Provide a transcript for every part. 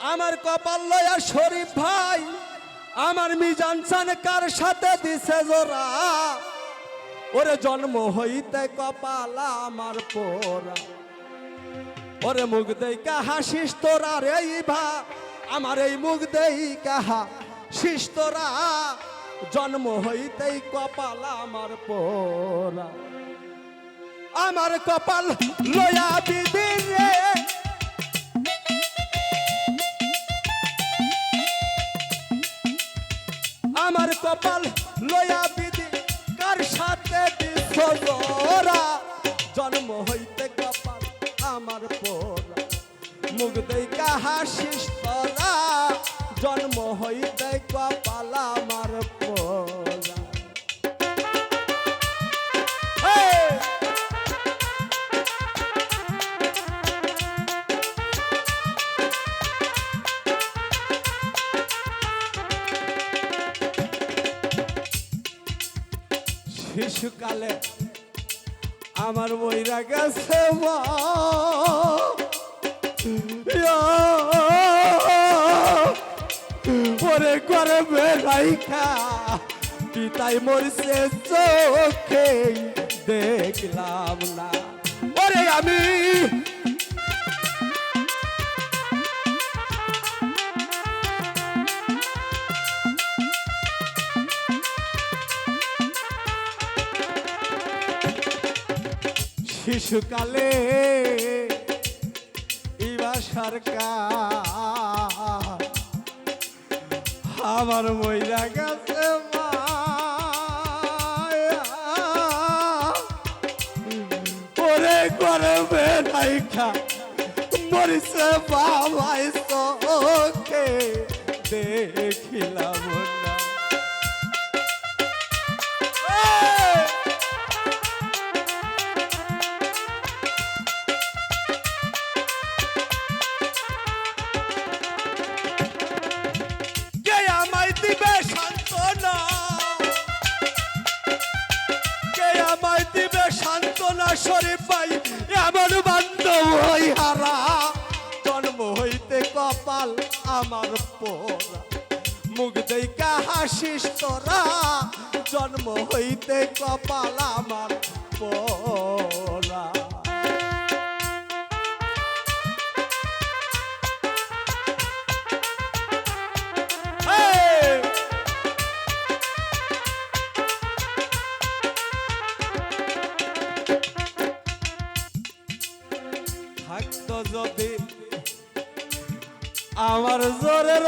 আমার কপাল লয়া শরীফ ভাই, আমার মিজান চান কার সাথে দিছে জোরা ওরে জন্ম হইতে কপাল আমার পোরা ওরে মুখ দেই কাহা শিস তোরা রে ভা আমার এই মুখ দেই কাহা শিস তোরা। জন্ম হইতেই কপাল আমার পোরা আমার কপাল লয়া বিধি রে। আমার কপাল লয়া বিধি, কার সাথে জন্ম হইতে কপাল আমার পোলা মুখ দেই হাসিস তরা জন্ম হইতে কপাল আমার শিশুকালে আমার বইরা গেছে পরে করে বেড়াইখা পিতাই মরছে চোখে দেখলাম না। পরে আমি শিশুকালে ইবা সরকার আমার মইরা গেছে। ওরে করবে নাইখা মরিছে বাবাই চোখে দেখিলাম শরীফ ভাই এমন বান্ধব হই হারা। জন্ম হইতে কপাল আমার পোরা মুখ দেই হাসিস তোরা, জন্ম হইতে কপাল আমার পোরা আমার জোরের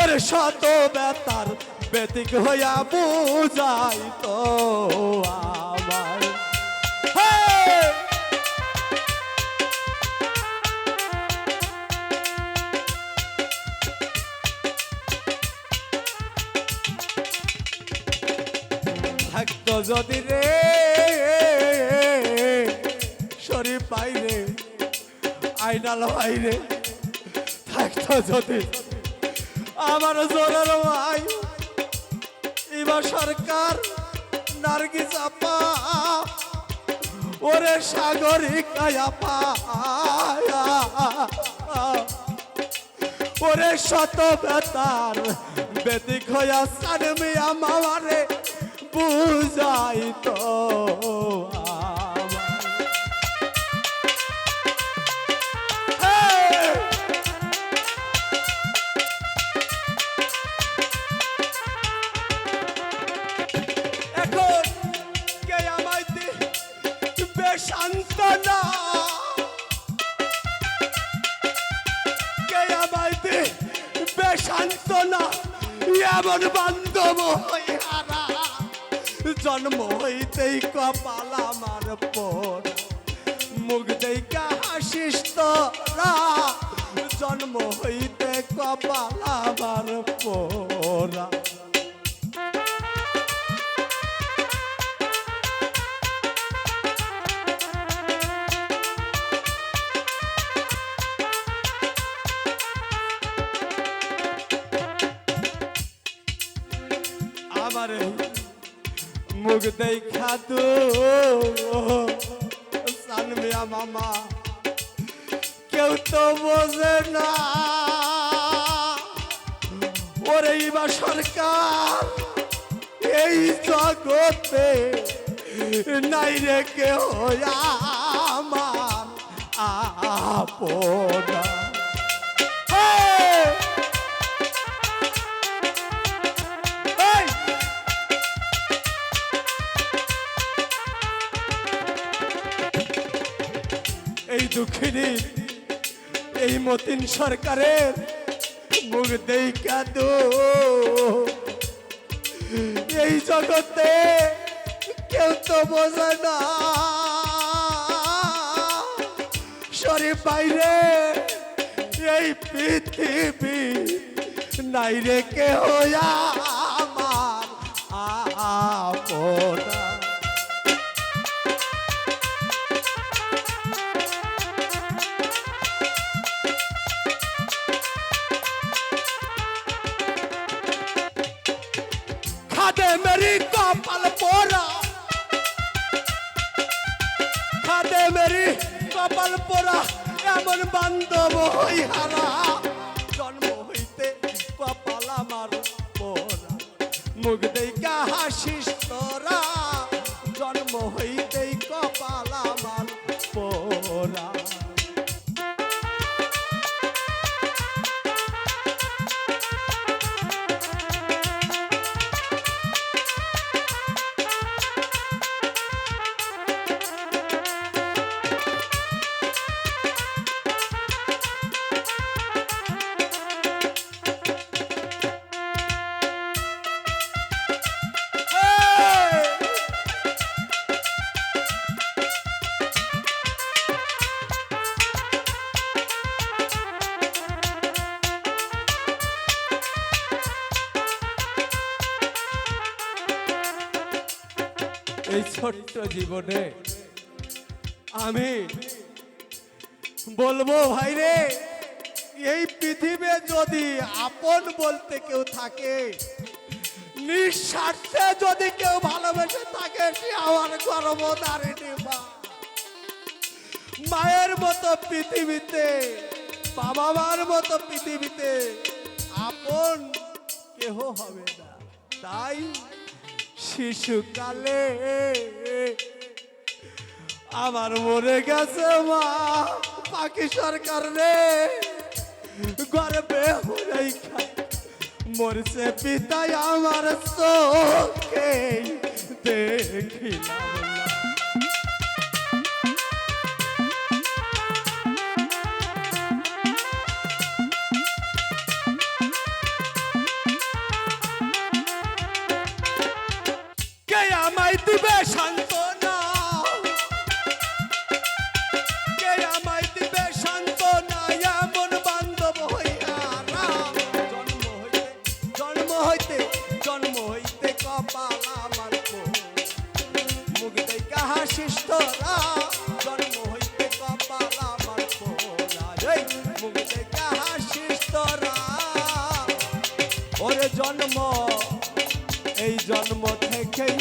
ওরে শত বেতার বেতিক হইয়া বুঝাই তো আমার থাকতো যদি রে শরীর পাইরে আইনাল ভাইরে থাকতো যদি। আমার জোরের ভাই, এবার সরকার নার্গি চাপা ওরে সাগরিকায়া পা ওরে শত বেতার বেতিক হইয়া সানমিয়া মামারে বুঝাই তো। Hey! কে আমায় দিবে সান্ত্বনা এমন বান্ধব হারা জন্ম হইতেই কপাল আমার পর। মুখ দেই হাসিস তোরা, জন্ম হইতে কপাল আমার পোরা। আমার মুখ দেখা দু সানমিয়া মামা কেউ তো বোঝে না ওরে ইবা সরকার এই জগতে নাই রে কেউ আমার আপনা এই দুঃখিনী, এই মতিন সরকারের মুখ দেই কাদু এই জগতে কেউ তো বোঝে না। শরীর বাইরে এই পৃথিবী নাই রে কেহ আমার খাদে মেরি কপাল পোড়া খাদে মেরি কপাল পোড়া এমন বান্ধব হই হারা। জন্ম হইতে কপাল আমার পোড়া মুখ দেখা হাসিস এই ছোট্ট জীবনে আমি বলব ভাই রে এই পৃথিবী যদি আপন বলতে কেউ থাকে, নিঃস্বার্থে যদি কেউ ভালোবেসে থাকে, সে আমার গর্ভধারিণী মা। মায়ের মতো পৃথিবীতে বাবা মার মতো পৃথিবীতে আপন কেহ হবে না। তাই শিশুকালে আমার মরে গেছে মা, পাখি সরকার রে। গর্বে খায়, মরছে পিতাই আমার চোখে। দেখিলাম জন্ম এই জন্ম থেকেই